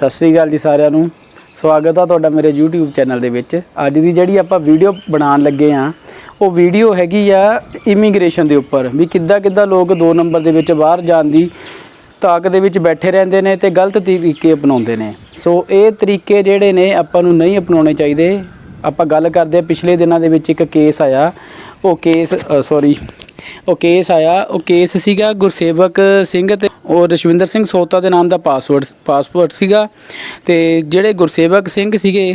ਸਤਿ ਸ੍ਰੀ ਅਕਾਲ ਜੀ ਸਾਰਿਆਂ ਨੂੰ। ਸਵਾਗਤ ਆ ਤੁਹਾਡਾ ਮੇਰੇ YouTube ਚੈਨਲ ਦੇ ਵਿੱਚ। ਅੱਜ ਦੀ ਜਿਹੜੀ ਆਪਾਂ ਵੀਡੀਓ ਬਣਾਉਣ ਲੱਗੇ ਆ, ਉਹ ਵੀਡੀਓ ਹੈਗੀ ਆ ਇਮੀਗ੍ਰੇਸ਼ਨ ਦੇ ਉੱਪਰ। ਵੀ ਕਿੱਦਾਂ ਕਿੱਦਾਂ ਲੋਕ 2 ਨੰਬਰ ਦੇ ਵਿੱਚ ਬਾਹਰ ਜਾਣ ਦੀ ਤਾਕ ਦੇ ਵਿੱਚ ਬੈਠੇ ਰਹਿੰਦੇ ਨੇ ਤੇ ਗਲਤ ਤਰੀਕੇ ਅਪਣਾਉਂਦੇ ਨੇ। ਸੋ ਇਹ ਤਰੀਕੇ ਜਿਹੜੇ ਨੇ ਆਪਾਂ ਨੂੰ ਨਹੀਂ ਅਪਣਾਉਣੇ ਚਾਹੀਦੇ। ਆਪਾਂ ਗੱਲ ਕਰਦੇ ਆ ਪਿਛਲੇ ਦਿਨਾਂ ਦੇ ਵਿੱਚ ਇੱਕ ਕੇਸ ਆਇਆ। ਉਹ ਕੇਸ ਸੌਰੀ ਉਹ ਕੇਸ ਆਇਆ, ਉਹ ਕੇਸ ਸੀਗਾ ਗੁਰਸੇਵਕ ਸਿੰਘ ਤੇ ਉਹ ਰਸ਼ਵਿੰਦਰ ਸਿੰਘ ਸੋਤਾ ਦੇ ਨਾਮ ਦਾ ਪਾਸਵਰਡ ਪਾਸਪੋਰਟ ਸੀਗਾ ਤੇ ਜਿਹੜੇ ਗੁਰਸੇਵਕ ਸਿੰਘ ਸੀਗੇ,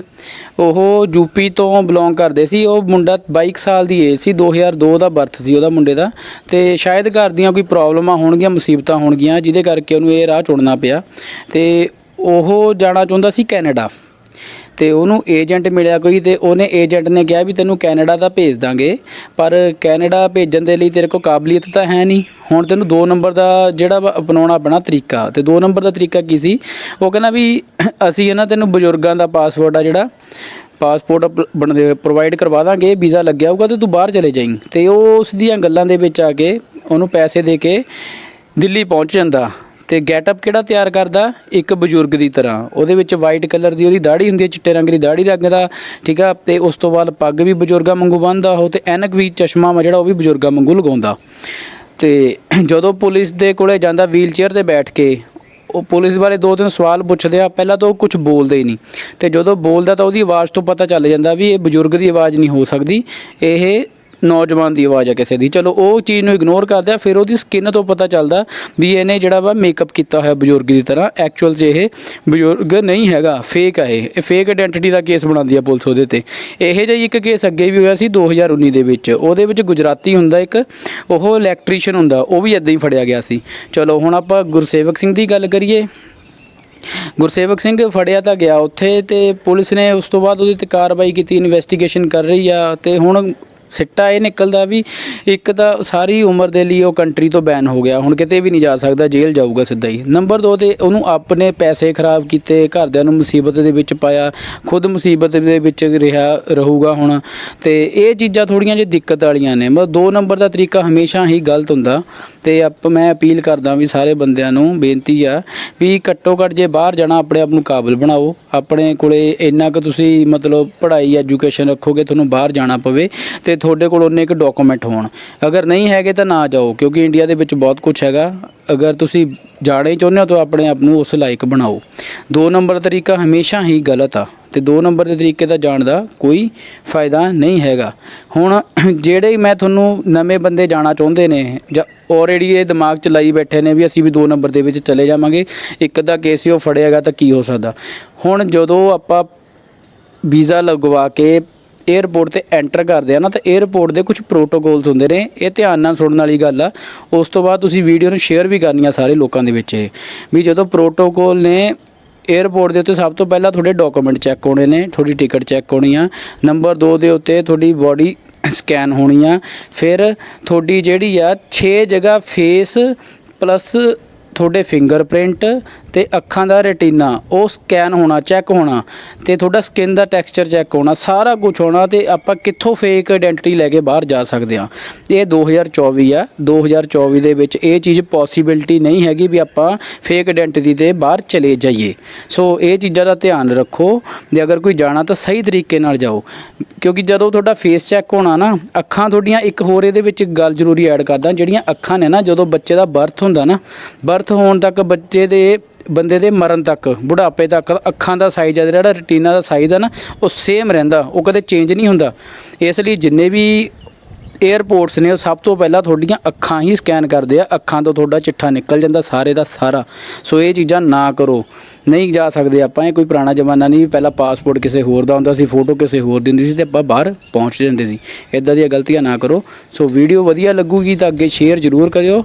ਉਹ ਯੂਪੀ ਤੋਂ ਬਿਲੋਂਗ ਕਰਦੇ ਸੀ, ਉਹ ਮੁੰਡਾ 22 ਕੁ ਸਾਲ ਦੀ ਏਜ ਸੀ 2002 ਦਾ ਬਰਥ ਸੀ ਉਹਦਾ ਮੁੰਡੇ ਦਾ ਤੇ ਸ਼ਾਇਦ ਘਰ ਦੀਆਂ ਕੋਈ ਪ੍ਰੋਬਲਮਾਂ ਹੋਣਗੀਆਂ, ਮੁਸੀਬਤਾਂ ਹੋਣਗੀਆਂ, ਜਿਹਦੇ ਕਰਕੇ ਉਹਨੂੰ ਇਹ ਰਾਹ ਚੁਣਨਾ ਪਿਆ ਤੇ ਉਹ ਜਾਣਾ ਚਾਹੁੰਦਾ ਸੀ ਕੈਨੇਡਾ। ਤੇ ਉਹਨੂੰ ਏਜੰਟ ਮਿਲਿਆ ਕੋਈ ਤੇ ਉਹਨੇ ਏਜੰਟ ਨੇ ਕਿਹਾ ਵੀ ਤੈਨੂੰ ਕੈਨੇਡਾ ਦਾ ਭੇਜ ਦਾਂਗੇ। ਪਰ ਕੈਨੇਡਾ ਭੇਜਣ ਦੇ ਲਈ ਤੇਰੇ ਕੋਲ ਕਾਬਲੀਅਤ ਤਾਂ ਹੈ ਨਹੀਂ। ਹੁਣ ਤੈਨੂੰ 2 ਨੰਬਰ ਦਾ ਜਿਹੜਾ ਵਾ ਅਪਣਾਉਣਾ ਆਪਣਾ ਤਰੀਕਾ। ਤੇ 2 ਨੰਬਰ ਦਾ ਤਰੀਕਾ ਕੀ ਸੀ? ਉਹ ਕਹਿੰਦਾ ਵੀ ਅਸੀਂ ਇਹਨਾਂ ਤੈਨੂੰ ਬਜ਼ੁਰਗਾਂ ਦਾ ਪਾਸਪੋਰਟ ਆ ਜਿਹੜਾ, ਪਾਸਪੋਰਟ ਬਣਦੇ ਪ੍ਰੋਵਾਈਡ ਕਰਵਾ ਦਾਂਗੇ, ਵੀਜ਼ਾ ਲੱਗਿਆ ਹੋਊਗਾ ਤੇ ਤੂੰ ਬਾਹਰ ਚਲੇ ਜਾਈਂ। ਤੇ ਉਹ ਉਸ ਦੀਆਂ ਗੱਲਾਂ ਦੇ ਵਿੱਚ ਆ ਕੇ ਉਹਨੂੰ ਪੈਸੇ ਦੇ ਕੇ ਦਿੱਲੀ ਪਹੁੰਚ ਜਾਂਦਾ। ਤੇ ਗੈਟਅਪ ਕਿਹੜਾ ਤਿਆਰ ਕਰਦਾ? ਇੱਕ ਬਜ਼ੁਰਗ ਦੀ ਤਰ੍ਹਾਂ। ਉਹਦੇ ਵਿੱਚ ਵਾਈਟ ਕਲਰ ਦੀ ਉਹਦੀ ਦਾੜੀ ਹੁੰਦੀ ਹੈ, ਚਿੱਟੇ ਰੰਗ ਦੀ ਦਾੜੀ ਰੱਖਦਾ ਠੀਕ ਆ? ਤੇ ਉਸ ਤੋਂ ਬਾਅਦ ਪੱਗ ਵੀ ਬਜ਼ੁਰਗਾਂ ਵਾਂਗੂ ਬੰਨਦਾ, ਉਹ ਤੇ ਐਨਕ ਵੀ, ਚਸ਼ਮਾ ਵਾ ਜਿਹੜਾ ਉਹ ਵੀ ਬਜ਼ੁਰਗਾਂ ਵਾਂਗੂ ਲਗਾਉਂਦਾ। ਤੇ ਜਦੋਂ ਪੁਲਿਸ ਦੇ ਕੋਲੇ ਜਾਂਦਾ ਵੀਲ ਚੇਅਰ ਤੇ ਬੈਠ ਕੇ, ਉਹ ਪੁਲਿਸ ਬਾਰੇ ਦੋ ਤਿੰਨ ਸਵਾਲ ਪੁੱਛਦੇ ਆ, ਪਹਿਲਾਂ ਤਾਂ ਉਹ ਕੁਝ ਬੋਲਦੇ ਹੀ ਨਹੀਂ। ਤੇ ਜਦੋਂ ਬੋਲਦਾ ਤਾਂ ਉਹਦੀ ਆਵਾਜ਼ ਤੋਂ ਪਤਾ ਚੱਲ ਜਾਂਦਾ ਵੀ ਇਹ ਬਜ਼ੁਰਗ ਦੀ ਆਵਾਜ਼ ਨਹੀਂ ਹੋ ਸਕਦੀ। ਇਹ ਨੌਜਵਾਨ ਦੀ ਆਵਾਜ਼ ਆ ਕਿਸੇ ਦੀ। ਚਲੋ, ਉਹ ਚੀਜ਼ ਨੂੰ ਇਗਨੋਰ ਕਰਦੇ ਆ, ਫਿਰ ਉਹਦੀ ਸਕਿਨ ਤੋਂ ਪਤਾ ਚੱਲਦਾ ਵੀ ਇਹਨੇ ਜਿਹੜਾ ਵਾ ਮੇਕਅਪ ਕੀਤਾ ਹੋਇਆ ਬਜ਼ੁਰਗ ਦੀ ਤਰ੍ਹਾਂ। ਐਕਚੁਅਲ 'ਚ ਇਹ ਬਜ਼ੁਰਗ ਨਹੀਂ ਹੈਗਾ ਫੇਕ ਆ ਇਹ। ਫੇਕ ਆਇਡੈਂਟੀਟੀ ਦਾ ਕੇਸ ਬਣਾਉਂਦੀ ਆ ਪੁਲਿਸ ਉਹਦੇ ਤੇ। ਇਹੋ ਜਿਹਾ ਹੀ ਇੱਕ ਕੇਸ ਅੱਗੇ ਵੀ ਹੋਇਆ ਸੀ 2019 ਦੇ ਵਿੱਚ। ਉਹਦੇ ਵਿੱਚ ਗੁਜਰਾਤੀ ਹੁੰਦਾ ਇੱਕ, ਉਹ ਇਲੈਕਟ੍ਰੀਸ਼ੀਅਨ ਹੁੰਦਾ, ਉਹ ਵੀ ਇਦਾਂ ਹੀ ਫੜਿਆ ਗਿਆ ਸੀ। ਚਲੋ, ਹੁਣ ਆਪਾਂ ਗੁਰਸੇਵਕ ਸਿੰਘ ਦੀ ਗੱਲ ਕਰੀਏ। ਗੁਰਸੇਵਕ ਸਿੰਘ ਫੜਿਆ ਤਾਂ ਗਿਆ ਉੱਥੇ ਤੇ ਪੁਲਿਸ ਨੇ ਉਸ ਤੋਂ ਬਾਅਦ ਉਹਦੀ ਤੇ ਕਾਰਵਾਈ ਕੀਤੀ ਇਨਵੈਸਟੀਗੇਸ਼ਨ ਕਰ ਰਹੀ ਆ ਤੇ ਹੁਣ ਸਿੱਟਾ ਇਹ ਨਿਕਲਦਾ ਵੀ ਇੱਕ ਤਾਂ ਸਾਰੀ ਉਮਰ ਦੇ ਲਈ ਉਹ ਕੰਟਰੀ ਤੋਂ ਬੈਨ ਹੋ ਗਿਆ, ਹੁਣ ਕਿਤੇ ਵੀ ਨਹੀਂ ਜਾ ਸਕਦਾ, ਜੇਲ੍ਹ ਜਾਊਗਾ ਸਿੱਧਾ ਹੀ। ਨੰਬਰ 2 ਤੇ ਉਹਨੂੰ ਆਪਣੇ ਪੈਸੇ ਖਰਾਬ ਕੀਤੇ, ਘਰਦਿਆਂ ਨੂੰ ਮੁਸੀਬਤ ਦੇ ਵਿੱਚ ਪਾਇਆ, ਖੁਦ ਮੁਸੀਬਤ ਦੇ ਵਿੱਚ ਰਿਹਾ, ਰਹੂਗਾ ਹੁਣ। ਤੇ ਇਹ ਚੀਜ਼ਾਂ ਥੋੜੀਆਂ ਜਿਹੀ ਦਿੱਕਤ ਵਾਲੀਆਂ ਨੇ। ਮਤਲਬ 2 ਨੰਬਰ ਦਾ ਤਰੀਕਾ ਹਮੇਸ਼ਾ ਹੀ ਗਲਤ ਹੁੰਦਾ। ਤੇ ਆਪ ਮੈਂ ਅਪੀਲ ਕਰਦਾ ਵੀ ਸਾਰੇ ਬੰਦਿਆਂ ਨੂੰ ਬੇਨਤੀ ਆ ਵੀ ਘੱਟੋ ਘੱਟ ਜੇ ਬਾਹਰ ਜਾਣਾ ਆਪਣੇ ਆਪ ਨੂੰ ਕਾਬਲ ਬਣਾਓ, ਆਪਣੇ ਕੋਲੇ ਇੰਨਾ ਕੁ ਤੁਸੀਂ ਮਤਲਬ ਪੜ੍ਹਾਈ, ਐਜੂਕੇਸ਼ਨ ਰੱਖੋਗੇ, ਤੁਹਾਨੂੰ ਬਾਹਰ ਜਾਣਾ ਪਵੇ ਤੇ ਤੁਹਾਡੇ ਕੋਲ ਉਹਨੇ ਇੱਕ ਡਾਕੂਮੈਂਟ ਹੋਣ। ਅਗਰ ਨਹੀਂ ਹੈਗੇ ਤਾਂ ਨਾ ਜਾਓ, ਕਿਉਂਕਿ ਇੰਡੀਆ ਦੇ ਵਿੱਚ ਬਹੁਤ ਕੁਝ ਹੈਗਾ। ਅਗਰ ਤੁਸੀਂ ਜਾਣਾ ਹੀ ਚਾਹੁੰਦੇ ਹੋ ਤਾਂ ਆਪਣੇ ਆਪ ਨੂੰ ਉਸ ਲਾਇਕ ਬਣਾਓ। ਦੋ ਨੰਬਰ ਤਰੀਕਾ ਹਮੇਸ਼ਾ ਹੀ ਗਲਤ ਆ। ਤੇ ਦੋ ਨੰਬਰ ਦੇ ਤਰੀਕੇ ਦਾ ਜਾਣ ਦਾ ਕੋਈ ਫਾਇਦਾ ਨਹੀਂ ਹੈਗਾ। ਹੁਣ ਜਿਹੜੇ ਮੈਂ ਤੁਹਾਨੂੰ ਨਵੇਂ ਬੰਦੇ ਜਾਣਾ ਚਾਹੁੰਦੇ ਨੇ, ਜਾਂ ਆਲਰੇਡੀ ਇਹ ਦਿਮਾਗ 'ਚ ਲਾਈ ਬੈਠੇ ਨੇ ਵੀ ਅਸੀਂ ਵੀ ਦੋ ਨੰਬਰ ਦੇ ਵਿੱਚ ਚਲੇ ਜਾਵਾਂਗੇ, ਇੱਕ ਦਾ ਕੇਸ ਹੀ ਉਹ ਫੜਿਆਗਾ ਤਾਂ ਕੀ ਹੋ ਸਕਦਾ। ਹੁਣ ਜਦੋਂ ਆਪਾਂ ਵੀਜ਼ਾ ਲਗਵਾ ਕੇ 에ਅਰਪੋਰਟ ਤੇ ਐਂਟਰ ਕਰਦੇ ਆ ਨਾ, ਤਾਂ 에ਅਰਪੋਰਟ ਦੇ ਕੁਝ ਪ੍ਰੋਟੋਕੋਲਸ ਹੁੰਦੇ ਨੇ, ਇਹ ਧਿਆਨ ਨਾਲ ਸੁਣਨ ਵਾਲੀ ਗੱਲ ਆ। ਉਸ ਤੋਂ ਬਾਅਦ ਤੁਸੀਂ ਵੀਡੀਓ ਨੂੰ ਸ਼ੇਅਰ ਵੀ ਕਰਨੀ ਆ ਸਾਰੇ ਲੋਕਾਂ ਦੇ ਵਿੱਚ ਇਹ। ਵੀ ਜਦੋਂ ਪ੍ਰੋਟੋਕੋਲ ਨੇ 에ਅਰਪੋਰਟ ਦੇ ਉੱਤੇ ਸਭ ਤੋਂ ਪਹਿਲਾਂ ਤੁਹਾਡੇ ਡਾਕੂਮੈਂਟ ਚੈੱਕ ਹੋਣੇ ਨੇ, ਤੁਹਾਡੀ ਟਿਕਟ ਚੈੱਕ ਹੋਣੀ ਆ। ਨੰਬਰ 2 ਦੇ ਉੱਤੇ ਤੁਹਾਡੀ ਬਾਡੀ ਸਕੈਨ ਹੋਣੀ ਆ। ਫਿਰ ਤੁਹਾਡੀ ਜਿਹੜੀ ਆ 6 ਜਗ੍ਹਾ ਫੇਸ ਪਲੱਸ ਤੁਹਾਡੇ ਫਿੰਗਰਪ੍ਰਿੰਟ ਤੇ ਅੱਖਾਂ ਦਾ ਰੈਟੀਨਾ, ਉਹ ਸਕੈਨ ਹੋਣਾ ਚੈੱਕ ਹੋਣਾ ਤੇ ਤੁਹਾਡਾ ਸਕਿਨ ਦਾ ਟੈਕਸਚਰ ਚੈੱਕ ਹੋਣਾ, ਸਾਰਾ ਕੁਝ ਹੋਣਾ ਤੇ ਆਪਾਂ ਕਿੱਥੋਂ ਫੇਕ ਆਇਡੈਂਟੀਟੀ ਲੈ ਕੇ ਬਾਹਰ ਜਾ ਸਕਦੇ ਆ ਇਹ 2024 ਆ 2024 ਦੇ ਵਿੱਚ ਇਹ ਚੀਜ਼ ਪੋਸੀਬਿਲਿਟੀ ਨਹੀਂ ਹੈਗੀ ਵੀ ਆਪਾਂ ਫੇਕ ਆਇਡੈਂਟੀਟੀ ਦੇ ਬਾਹਰ ਚਲੇ ਜਾਈਏ। ਸੋ ਇਹ ਚੀਜ਼ਾਂ ਦਾ ਧਿਆਨ ਰੱਖੋ, ਜੇ ਅਗਰ ਕੋਈ ਜਾਣਾ ਤਾਂ ਸਹੀ ਤਰੀਕੇ ਨਾਲ ਜਾਓ। ਕਿਉਂਕਿ ਜਦੋਂ ਤੁਹਾਡਾ ਫੇਸ ਚੈੱਕ ਹੋਣਾ ਨਾ, ਅੱਖਾਂ ਤੁਹਾਡੀਆਂ ਇੱਕ ਹੋਰ ਇਹਦੇ ਵਿੱਚ ਗੱਲ ਜ਼ਰੂਰੀ ਐਡ ਕਰਦਾ, ਜਿਹੜੀਆਂ ਅੱਖਾਂ ਨੇ ਨਾ, ਜਦੋਂ ਬੱਚੇ ਦਾ ਬਰਥ ਹੁੰਦਾ ਨਾ ਬਰਥ ਹੋਣ ਤੱਕ ਬੱਚੇ ਦੇ ਬੰਦੇ ਦੇ ਮਰਨ ਤੱਕ, ਬੁਢਾਪੇ ਤੱਕ, ਅੱਖਾਂ ਦਾ ਸਾਈਜ਼ ਆ ਜਿਹੜਾ ਰੈਟੀਨਾ ਦਾ ਸਾਈਜ਼ ਆ ਨਾ, ਉਹ ਸੇਮ ਰਹਿੰਦਾ, ਉਹ ਕਦੇ ਚੇਂਜ ਨਹੀਂ ਹੁੰਦਾ। ਇਸ ਲਈ ਜਿੰਨੇ ਵੀ 에ਅਰਪੋਰਟਸ ਨੇ, ਉਹ ਸਭ ਤੋਂ ਪਹਿਲਾਂ ਤੁਹਾਡੀਆਂ ਅੱਖਾਂ ਹੀ ਸਕੈਨ ਕਰਦੇ ਆ, ਅੱਖਾਂ ਤੋਂ ਤੁਹਾਡਾ ਚਿੱਠਾ ਨਿਕਲ ਜਾਂਦਾ ਸਾਰੇ ਦਾ ਸਾਰਾ। ਸੋ ਇਹ ਚੀਜ਼ਾਂ ਨਾ ਕਰੋ। ਨਹੀਂ ਜਾ ਸਕਦੇ ਆਪਾਂ, ਇਹ ਕੋਈ ਪੁਰਾਣਾ ਜ਼ਮਾਨਾ ਨਹੀਂ ਵੀ ਪਹਿਲਾਂ ਪਾਸਪੋਰਟ ਕਿਸੇ ਹੋਰ ਦਾ ਹੁੰਦਾ ਸੀ ਫੋਟੋ ਕਿਸੇ ਹੋਰ ਦੀ ਹੁੰਦੀ ਸੀ, ਤੇ ਆਪਾਂ ਬਾਹਰ ਪਹੁੰਚ ਜਾਂਦੇ ਸੀ। ਇਦਾਂ ਦੀਆਂ ਗਲਤੀਆਂ ਨਾ ਕਰੋ। ਸੋ ਵੀਡੀਓ ਵਧੀਆ ਲੱਗੂਗੀ ਤਾਂ ਅੱਗੇ ਸ਼ੇਅਰ ਜ਼ਰੂਰ ਕਰਿਓ।